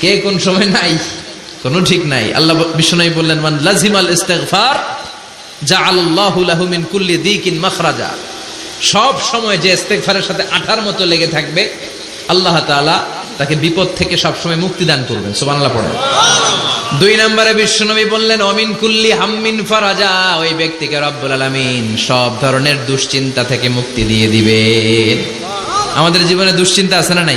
কে কোন সময় নাই? কোনো ঠিক নাই। আল্লাহ বিষ্ণু বললেন, মান লাজিমাল ইস্তেগফার, জাআলাল্লাহু লাহু মিন কুল্লি দিকিন মাখরাজা। সব সময় যে ইস্তেগফারের সাথে আঠার মতো লেগে থাকবে, আল্লাহ তাআলা তাকে বিপদ থেকে সব সময় মুক্তি দান করবেন। সুবহানাল্লাহ পড়েন। দুই নম্বরে বিশ্বনবী বললেন, অমিন কুল্লি হাম্মিন ফারাজা। ওই ব্যক্তিকে রব্বুল আলামিন সব ধরনের দুশ্চিন্তা থেকে মুক্তি দিয়ে দিবেন। আমাদের জীবনে দুশ্চিন্তা আছে না নাই?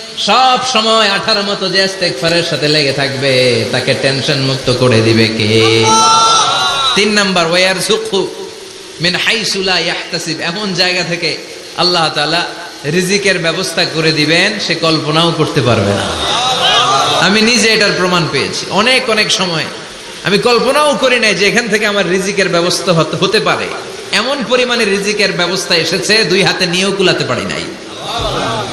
সব সময় আঠারো মতো যে ইস্তেগফারের সাথে লেগে থাকবে, তাকে টেনশন মুক্ত করে দিবে কে? তিন নাম্বার ওয়ার সুখু মিন হাইসুলা ইয়াহতাসিব। এমন জায়গা থেকে আল্লাহ তাআলা রিজিকের ব্যবস্থা করে দিবেন, সে কল্পনাও করতে পারবে না। আমি নিজে এটার প্রমাণ পেয়েছি। অনেক অনেক সময় আমি কল্পনাও করি নাই যে এখান থেকে আমার রিজিকের ব্যবস্থা হতে- হতে পারে। এমন পরিমাণে রিজিকের ব্যবস্থা এসেছে, দুই হাতে নিয়েও কুলাতে পারি নাই।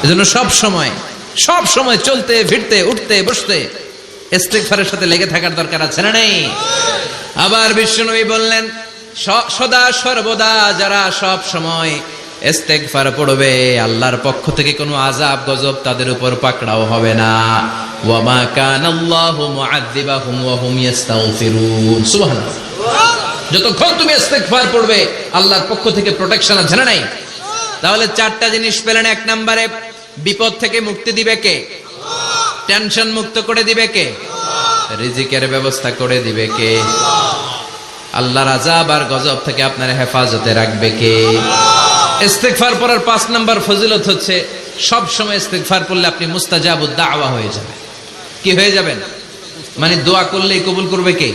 এজন্য সব সময় সব সময় চলতে, ফিরতে, উঠতে, বসতে। ইস্তেগফারের সাথে লেগে থাকার দরকার আছে না নেই? আবার বিশ্বনবী বললেন সদা সর্বদা যারা সব সময় ইস্তেগফার পড়বে, আল্লাহর পক্ষ থেকে কোনো আজাব গজব তাদের উপর পাকড়াও হবে না। ওয়ামা কানাল্লাহু মুআযযিবাহুম ওয়া হুম ইস্তাগফিরুন। সুবহানাল্লাহ। যতক্ষণ তুমি ইস্তেগফার পড়বে, আল্লাহর পক্ষ থেকে প্রোটেকশন আছে না নাই? তাহলে চারটা জিনিস পেলেন এক নম্বরে বিপদ থেকে মুক্তি দিবে কে? টেনশন মুক্ত করে দিবে কে? রিজিকের ব্যবস্থা করে দিবে কে? আল্লাহ আজাব আর গজব থেকে আপনার হেফাজতে রাখবে কে? ইস্তেগফার পড়ার পাঁচ নম্বর ফজিলত হচ্ছে, সব সময় ইস্তেগফার পড়লে আপনি মুস্তাজাবুদ দাওয়া হয়ে যাবেন। কি হয়ে যাবেন? মানে দোয়া করলেই কবুল করবে কে?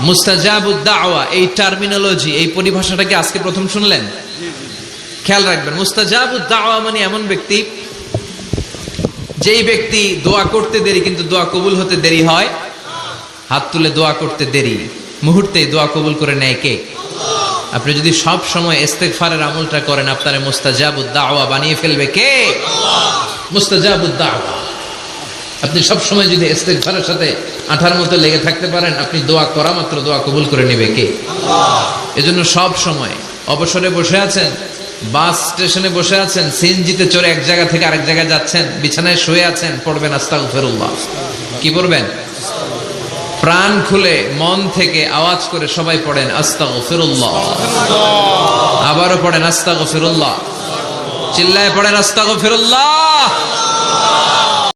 মুস্তাজাবুদ দাওয়া, এই টার্মিনোলজি এই পরিভাষাটা কি আজকে প্রথম শুনলেন? খেয়াল রাখবেন মুস্তাজাবুদ দাওয়া মানে এমন ব্যক্তি যেই ব্যক্তি দোয়া করতে দেরি কিন্তু দোয়া কবুল হতে দেরি হয়। হাত তুলে দোয়া করতে দেরি মুহূর্তে দোয়া কবুল করে নেয় কে? আপনি যদি সব সময় ইস্তেগফারের আমলটা করেন, আপনার মুস্তাজাবুদ দাওয়া বানিয়ে ফেলবে কে? মুস্তাজাবুদ দাওয়া। আপনি সব সময় যদি ইস্তেগফারের সাথে আঠার মতো লেগে থাকতে পারেন, আপনি দোয়া করা মাত্র দোয়া কবুল করে নেবে কে? এজন্য সব সময় অবসরে বসে আছেন বাস স্টেশনে বসে আছেন, সিএনজিতে চড়ে এক জায়গা থেকে আরেক জায়গায় যাচ্ছেন, বিছানায় শুয়ে আছেন, পড়বেন আস্তাগফিরুল্লাহ। কি পড়বেন? প্রাণ খুলে মন থেকে আওয়াজ করে সবাই পড়েন আস্তাগফিরুল্লাহ। আবারও পড়েন আস্তাগফিরুল্লাহ। চিল্লায় পড়েন আস্তাগফিরুল্লাহ।